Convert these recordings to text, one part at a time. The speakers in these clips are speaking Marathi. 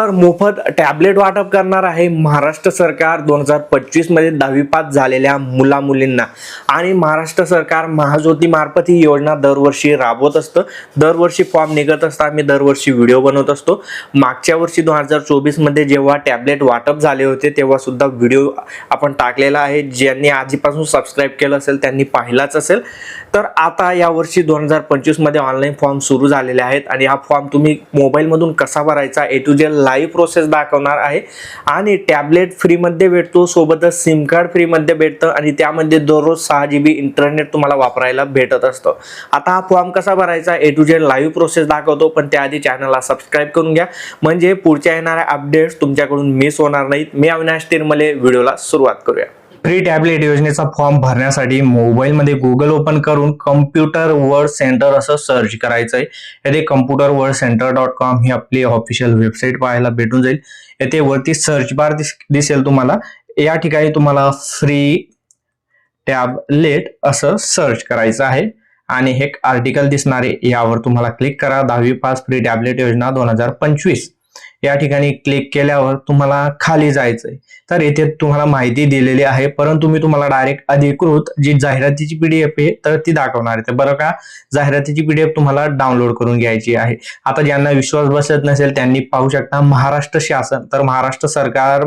तर मोफत टॅबलेट वाटप करणार आहे. महाराष्ट्र सरकार दोन हजार पंचवीसमध्ये दहावी पास झालेल्या मुला मुलींना आणि महाराष्ट्र सरकार महाज्योती मार्फत ही योजना दरवर्षी राबवत असतं. दरवर्षी फॉर्म निघत असतं. आम्ही दरवर्षी व्हिडिओ बनवत असतो. मागच्या वर्षी दोन हजार चोवीसमध्ये जेव्हा टॅबलेट वाटप झाले होते तेव्हा सुद्धा व्हिडिओ आपण टाकलेला आहे. ज्यांनी आधीपासून सबस्क्राईब केलं असेल त्यांनी पाहिलाच असेल. तर आता या वर्षी दोन हजार पंचवीसमध्ये ऑनलाईन फॉर्म सुरू झालेले आहेत. आणि हा फॉर्म तुम्ही मोबाईलमधून कसा भरायचा A to Z live process दाखवणार आहे. आणि टॅबलेट फ्रीमध्ये भेटतो सोबतच सिम कार्ड फ्रीमध्ये भेटतं आणि त्यामध्ये दररोज सहा जी बी इंटरनेट तुम्हाला वापरायला भेटत असतं. आता हा फॉर्म कसा भरायचा A to Z live process दाखवतो पण त्याआधी चॅनलला सबस्क्राईब करून घ्या. म्हणजे पुढच्या येणाऱ्या अपडेट्स तुमच्याकडून मिस होणार नाहीत. मी अविनाश तिरमले व्हिडिओला सुरुवात करूया. फ्री टॅबलेट योजनेचा फॉर्म भरण्यासाठी मोबाईलमध्ये गुगल ओपन करून कम्प्युटर वर्ड सेंटर असं सर्च करायचं आहे येथे computer word centre dot com ही आपली ऑफिशियल वेबसाईट पाहायला भेटून जाईल. येथे वरती सर्च बार दिस दिसेल तुम्हाला. या ठिकाणी तुम्हाला फ्री टॅबलेट असं सर्च करायचं आहे. आणि हे आर्टिकल दिसणार आहे. यावर तुम्हाला क्लिक करा. दहावी पास फ्री टॅबलेट योजना दोन हजार पंचवीस. या ठिकाणी क्लिक केल्यावर तुम्हाला खाली जायचंय. तर येथे तुम्हाला माहिती दिलेली आहे परंतु मी तुम्हाला डायरेक्ट अधिकृत जी जाहिरातीची पीडीएफ आहे तर ती दाखवणार आहे. बरं का जाहिरातीची पीडीएफ तुम्हाला डाउनलोड करून घ्यायची आहे. आता ज्यांना विश्वास बसत नसेल त्यांनी पाहू शकता महाराष्ट्र शासन. तर महाराष्ट्र सरकार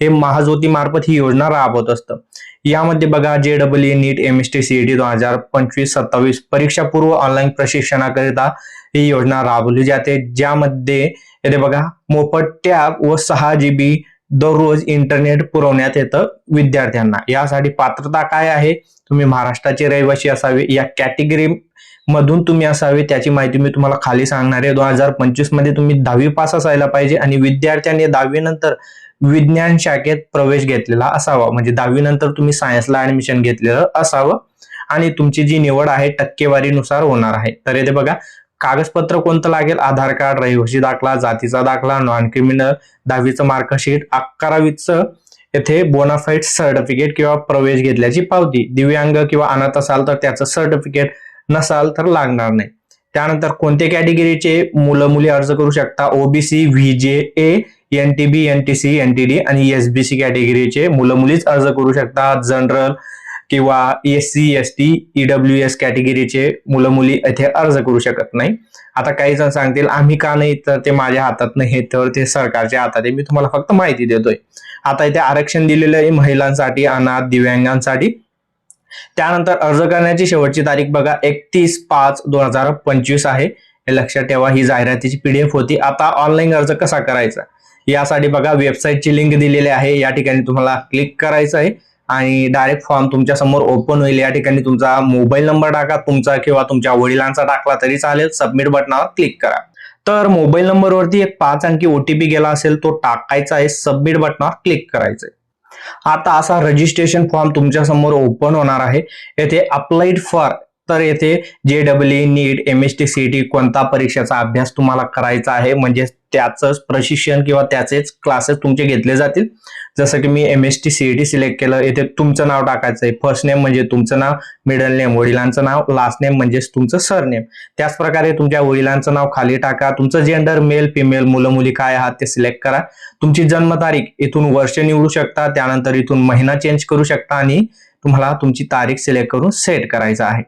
हे महाज्योती मार्फत ही योजना राबवत असतं. यामध्ये बघा जे double E NEET M S T C दोन हजार पंचवीस सत्तावीस परीक्षा पूर्व ऑनलाईन प्रशिक्षणाकरिता ही योजना राबवली जाते. ज्यामध्ये येथे बघा मोफत टॅब व सहा जी बी दररोज इंटरनेट पुरवण्यात येतं विद्यार्थ्यांना. यासाठी पात्रता काय आहे? तुम्ही महाराष्ट्राचे रहिवासी असावे. या कॅटेगरी मधून तुम्ही असावे. त्याची माहिती मी तुम्हाला खाली सांगणार आहे. दोन हजार पंचवीसमध्ये तुम्ही दहावी पास असायला पाहिजे आणि विद्यार्थ्यांनी दहावी नंतर विज्ञान शाखेत प्रवेश घेतलेला असावा. म्हणजे दहावी नंतर तुम्ही सायन्सला ऍडमिशन घेतलेलं असावं. आणि तुमची जी निवड आहे टक्केवारीनुसार होणार आहे. तर येथे बघा कागदपत्र कोणतं लागेल? आधार कार्ड रहिवासी दाखला जातीचा दाखला नॉन क्रिमिनल दहावीचं मार्कशीट अकरावीचं येथे बोनाफाईड सर्टिफिकेट किंवा प्रवेश घेतल्याची पावती. दिव्यांग किंवा अनाथ असाल तर त्याचं सर्टिफिकेट नसाल तर लागणार नाही. त्यानंतर कोणत्या कॅटेगरीचे मुलं मुली अर्ज करू शकता? OBC V J A N T B N T C N T D आणि एस बी सी कॅटेगरीचे मुलं मुलीच अर्ज करू शकतात जनरल किंवा S C S T E W S कॅटेगरीचे मुलं मुली इथे अर्ज करू शकत नाही. आता काही जण सांगतील आम्ही का नाही तर ते माझ्या हातात नाही हे तर ते सरकारच्या हातात आहे मी तुम्हाला फक्त माहिती देतोय. आता इथे आरक्षण दिलेलं आहे महिलांसाठी अनाथ दिव्यांगांसाठी. त्यानंतर अर्ज करण्याची शेवटची तारीख बघा एकतीस पाच दोन हजार पंचवीस आहे. हे लक्षात ठेवा ही जाहिरातीची पीडीएफ होती. आता ऑनलाईन अर्ज कसा करायचा? यासाठी बघा वेबसाईटची लिंक दिलेली आहे. या ठिकाणी तुम्हाला क्लिक करायचं आहे. आणि डायरेक्ट फॉर्म तुमच्यासमोर ओपन होईल. या ठिकाणी तुमचा मोबाईल नंबर टाका. तुमचा किंवा तुमच्या वडिलांचा टाकला तरी चालेल. सबमिट बटनावर क्लिक करा. तर मोबाईल नंबरवरती एक पाच अंकी ओटीपी गेला असेल तो टाकायचा आहे. सबमिट बटनावर क्लिक करायचं आहे. आता असा रजिस्ट्रेशन फॉर्म तुमच्यासमोर ओपन होणार आहे. येथे अप्लाइड फॉर तर येथे जे W NEET M S T C T कोणता परीक्षेचा अभ्यास तुम्हाला करायचा आहे? म्हणजे त्याचंच प्रशिक्षण किंवा त्याचेच क्लासेस तुमचे घेतले जातील. जसं की मी M S T C T select केलं येथे तुमचं नाव टाकायचं आहे फर्स्ट नेम म्हणजे तुमचं नाव मिडल नेम वडिलांचं नाव लास्ट नेम म्हणजेच तुमचं सरनेम त्याच प्रकारे तुमच्या वडिलांचं नाव खाली टाका. तुमचं जेंडर मेल फिमेल मुलं मुली काय आहात ते सिलेक्ट करा. तुमची जन्मतारीख इथून वर्ष निवडू शकता त्यानंतर इथून महिना चेंज करू शकता आणि तुम्हाला तुमची तारीख सिलेक्ट करून सेट करायचं आहे.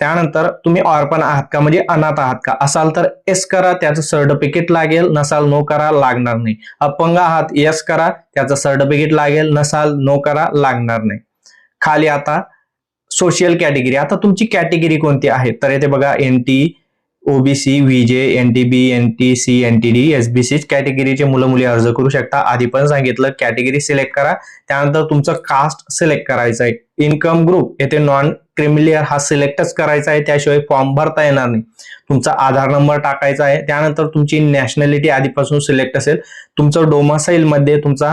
त्यानंतर तुम्ही ऑर्पण आहात का? म्हणजे अनाथ आहात का? असाल तर एस करा त्याचं सर्टिफिकेट लागेल. नसाल नो करा लागणार नाही. अपंग आहात यस करा त्याचं सर्टिफिकेट लागेल. नसाल नो करा लागणार नाही. खाली आता सोशल कॅटेगरी आता तुमची कॅटेगरी कोणती आहे? तर येथे बघा N T OBC V J N T B N T C N T D S B C कॅटेगरीचे मुलं मुली अर्ज करू शकता. आधी पण सांगितलं कॅटेगरी सिलेक्ट करा. त्यानंतर तुमचं कास्ट सिलेक्ट करायचं आहे इन्कम ग्रुप येथे नॉन क्रिमिलियर हा सिलेक्टच करायचा आहे. त्याशिवाय फॉर्म भरता येणार नाही. तुमचा आधार नंबर टाकायचा आहे. त्यानंतर तुमची नॅशनॅलिटी आधीपासून सिलेक्ट असेल. तुमचं डोमासाईल मध्ये तुमचा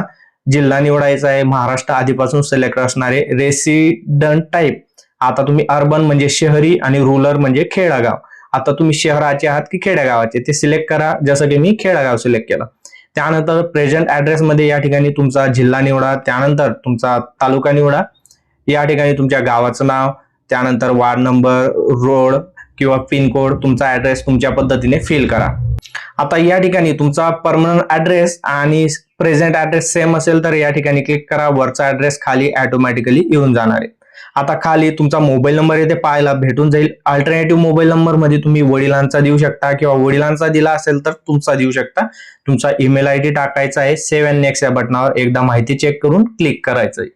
जिल्हा निवडायचा आहे. महाराष्ट्र आधीपासून सिलेक्ट असणारे रेसिडंट टाईप आता तुम्ही अर्बन म्हणजे शहरी आणि रुरल म्हणजे खेडागाव. आता तुम्ही शहराचे आहात की खेड्यागावाचे? ते सिलेक्ट करा. जसं की मी खेडागाव सिलेक्ट केलं. त्यानंतर प्रेझेंट ऍड्रेसमध्ये या ठिकाणी तुमचा जिल्हा निवडा. त्यानंतर तुमचा तालुका निवडा. या ठिकाणी तुमच्या गावाचं नाव. त्यानंतर वार्ड नंबर रोड किंवा पिनकोड तुमचा ऍड्रेस तुमच्या पद्धतीने फिल करा. आता या ठिकाणी तुमचा परमनंट ऍड्रेस आणि प्रेझेंट ऍड्रेस सेम असेल तर या ठिकाणी क्लिक करा. वरचा ऍड्रेस खाली ऑटोमॅटिकली येऊन जाणार आहे. आता खाली तुमचा मोबाईल नंबर येथे पाहायला भेटून जाईल. अल्टरनेटिव्ह मोबाईल नंबरमध्ये तुम्ही वडिलांचा देऊ शकता किंवा वडिलांचा दिला असेल तर तुमचा देऊ शकता. तुमचा ईमेल आय डी टाकायचा आहे. सेव्ह अँड नेक्स्ट या बटनावर एकदा माहिती चेक करून क्लिक करायचं आहे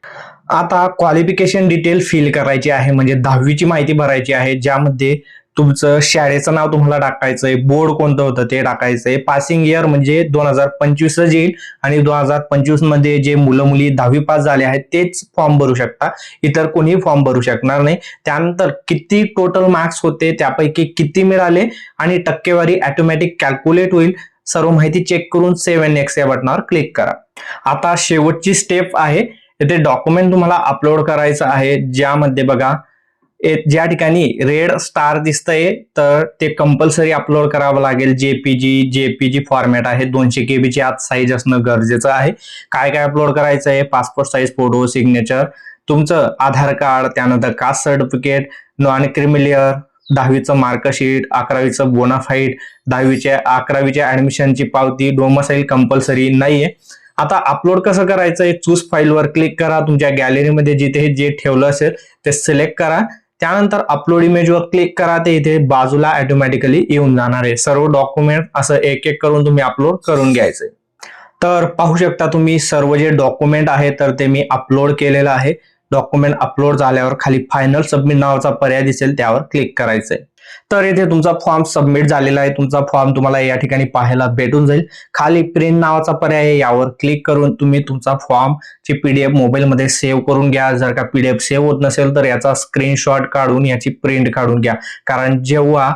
आता क्वालिफिकेशन डिटेल फिल करायची आहे म्हणजे दहावीची माहिती भरायची आहे ज्यामध्ये तुमचं शाळेचं नाव तुम्हाला टाकायचंय आहे बोर्ड कोणतं होतं ते टाकायचंय. पासिंग इयर म्हणजे दोन हजार पंचवीसच येईल आणि दोन हजार पंचवीसमध्ये जे मुलं मुली दहावी पास झाले आहेत तेच फॉर्म भरू शकता. इतर कोणीही फॉर्म भरू शकणार नाही. त्यानंतर किती टोटल मार्क्स होते त्यापैकी किती मिळाले आणि टक्केवारी ऑटोमॅटिक कॅल्क्युलेट होईल. सर्व माहिती चेक करून सेव्ह एक्स या बटनावर क्लिक करा. आता शेवटची स्टेप आहे. इथे डॉक्युमेंट तुम्हाला अपलोड करायचं आहे. ज्यामध्ये बघा ज्या ठिकाणी रेड स्टार दिसतंय तर ते कंपल्सरी अपलोड करावं लागेल. जेपीजी जेपीजी फॉर्मॅट आहे. दोनशे केबीची आत साईज असणं गरजेचं आहे. काय काय अपलोड करायचं आहे पासपोर्ट साईज फोटो सिग्नेचर तुमचं आधार कार्ड त्यानंतर caste certificate non creamy layer दहावीचं marksheet अकरावीचं बोनाफाईट दहावीच्या अकरावीच्या ऍडमिशनची पावती डोमसाईल कंपल्सरी नाहीये. आता अपलोड कसं करायचंय चूज फाईलवर क्लिक करा. तुमच्या गॅलरीमध्ये जिथे जे ठेवलं असेल ते सिलेक्ट करा. त्यानंतर अपलोड इमेजवर क्लिक करा. ते इथे बाजूला ऑटोमॅटिकली येऊन जाणार आहे. सर्व डॉक्युमेंट असं एक एक करून तुम्ही अपलोड करून घ्यायचंय. तर पाहू शकता तुम्ही सर्व जे डॉक्युमेंट आहे तर ते मी अपलोड केलेलं आहे. डॉक्युमेंट अपलोड झाल्यावर खाली फायनल सबमिट नावाचा पर्याय दिसेल त्यावर क्लिक करायचंय. तर इथे तुमचा फॉर्म सबमिट झालेला आहे. तुमचा फॉर्म तुम्हाला या ठिकाणी पाहायला भेटून जाईल. खाली प्रिंट नावाचा पर्याय आहे. यावर क्लिक करून तुम्ही तुमचा फॉर्म ची पीडीएफ मोबाईलमध्ये सेव्ह करून घ्या. जर का पीडीएफ सेव्ह होत नसेल तर याचा स्क्रीनशॉट काढून याची प्रिंट काढून घ्या. कारण जेव्हा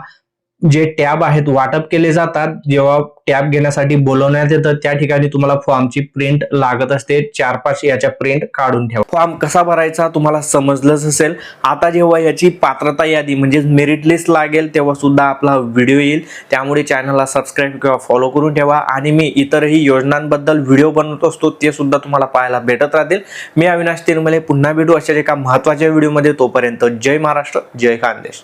जे टॅब आहेत वाटप केले जातात. जेव्हा टॅब घेण्यासाठी बोलवण्यात येतं त्या ठिकाणी तुम्हाला फॉर्मची प्रिंट लागत असते. चार पाच याच्या प्रिंट काढून ठेवा. फॉर्म कसा भरायचा तुम्हाला समजलंच असेल. आता जेव्हा याची पात्रता यादी म्हणजे मेरिट लिस्ट लागेल तेव्हा सुद्धा आपला व्हिडिओ येईल. त्यामुळे चॅनलला सबस्क्राईब किंवा फॉलो करून ठेवा. आणि मी इतरही योजनांबद्दल व्हिडिओ बनवत असतो ते सुद्धा तुम्हाला पाहायला भेटत राहतील. मी अविनाश तिरमले. पुन्हा भेटू अशाच एका महत्त्वाच्या व्हिडिओमध्ये तोपर्यंत जय महाराष्ट्र जय खानदेश